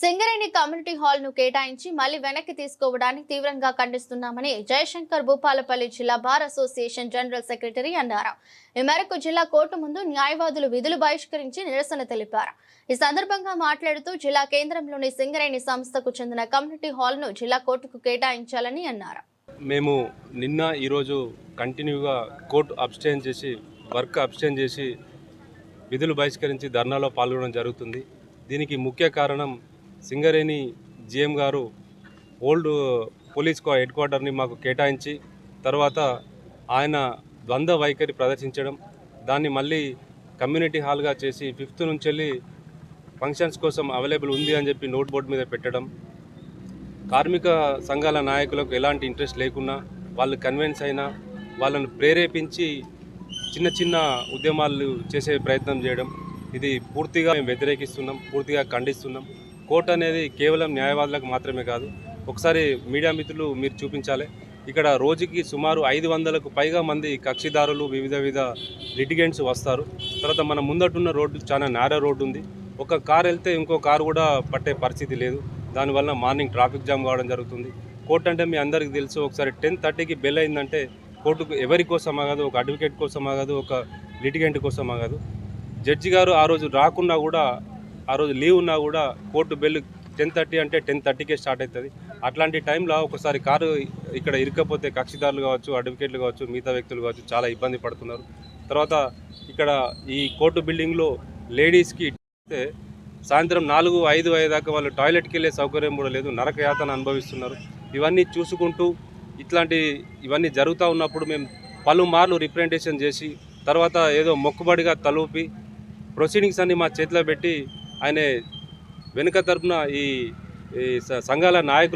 Singareni community హాల్ను కేటాయించి మళ్ళీ వెనక్కి తీసుకోవడానికి తీవ్రంగా ఖండిస్తున్నామని జయశంకర్ భూపాలపల్లి జిల్లా బార్ అసోసియేషన్ జనరల్ సెక్రటరీ అన్నారు. ఈ మేరకు జిల్లా కోర్టు ముందు న్యాయవాదులు విధులు బహిష్కరించి నిరసన తెలిపారు. ఈ సందర్భంగా మాట్లాడుతూ జిల్లా కేంద్రంలోని సింగరేణి సంస్థకు చెందిన కమ్యూనిటీ హాల్ను జిల్లా కోర్టుకు కేటాయించాలని అన్నారు. మేము నిన్న ఈరోజు కంటిన్యూగా కోర్టు అబ్స్టైన్ చేసి వర్క్ అబ్స్టైన్ చేసి విధులు బహిష్కరించి ధర్నాలో పాల్గొనడం జరుగుతుంది. దీనికి ముఖ్య కారణం సింగరేణి జిఎం గారు ఓల్డ్ పోలీస్ హెడ్ క్వార్టర్ని మాకు కేటాయించి తర్వాత ఆయన ద్వంద్వ వైఖరి ప్రదర్శించడం దాన్ని మళ్ళీ కమ్యూనిటీ హాల్గా చేసి ఫిఫ్త్ నుంచి వెళ్ళి ఫంక్షన్స్ కోసం అవైలబుల్ ఉంది అని చెప్పి నోట్ బోర్డు మీద పెట్టడం కార్మిక సంఘాల నాయకులకు ఎలాంటి ఇంట్రెస్ట్ లేకున్నా వాళ్ళు కన్విన్స్ అయినా వాళ్ళను ప్రేరేపించి చిన్న చిన్న ఉద్యమాలు చేసే ప్రయత్నం చేయడం ఇది పూర్తిగా మేము వ్యతిరేకిస్తున్నాం పూర్తిగా ఖండిస్తున్నాం. కోర్టు అనేది కేవలం న్యాయవాదులకు మాత్రమే కాదు ఒకసారి మీడియా మిత్రులు మీరు చూపించాలి. ఇక్కడ రోజుకి సుమారు ఐదు వందలకు పైగా మంది కక్షిదారులు వివిధ వివిధ లిటిగెంట్స్ వస్తారు. తర్వాత మన ముందటున్న రోడ్డు చాలా నేర రోడ్డు ఉంది. ఒక కారు వెళ్తే ఇంకో కారు కూడా పట్టే పరిస్థితి లేదు. దానివల్ల మార్నింగ్ ట్రాఫిక్ జామ్ కావడం జరుగుతుంది. కోర్టు అంటే మీ అందరికీ తెలుసు ఒకసారి టెన్ థర్టీకి బెల్ అయిందంటే కోర్టుకు ఎవరి కోసమా కాదు ఒక అడ్వకేట్ కోసమా కాదు ఒక లిటిగెంట్ కోసం కాదు. జడ్జి గారు ఆ రోజు రాకున్నా కూడా ఆ రోజు లీవ్ ఉన్నా కూడా కోర్టు బెల్ టెన్ థర్టీ అంటే టెన్ థర్టీకే స్టార్ట్ అవుతుంది. అట్లాంటి టైంలో ఒకసారి కారు ఇక్కడ ఇరుక్కపోతే కక్షిదారులు కావచ్చు అడ్వకేట్లు కావచ్చు మిగతా వ్యక్తులు కావచ్చు చాలా ఇబ్బంది పడుతున్నారు. తర్వాత ఇక్కడ ఈ కోర్టు బిల్డింగ్లో లేడీస్కి అయితే సాయంత్రం నాలుగు ఐదు ఐదు దాకా వాళ్ళు టాయిలెట్కి వెళ్ళే సౌకర్యం కూడా లేదు నరక యాతన అనుభవిస్తున్నారు. ఇవన్నీ చూసుకుంటూ ఇట్లాంటి ఇవన్నీ జరుగుతూ ఉన్నప్పుడు మేము పలుమార్లు రిప్రజెంటేషన్ చేసి తర్వాత ఏదో మొక్కుబడిగా తలూపి ప్రొసీడింగ్స్ అన్ని మా చేతిలో పెట్టి ఆయన వెనుక తరపున ఈ ఈ సంఘాల నాయకులు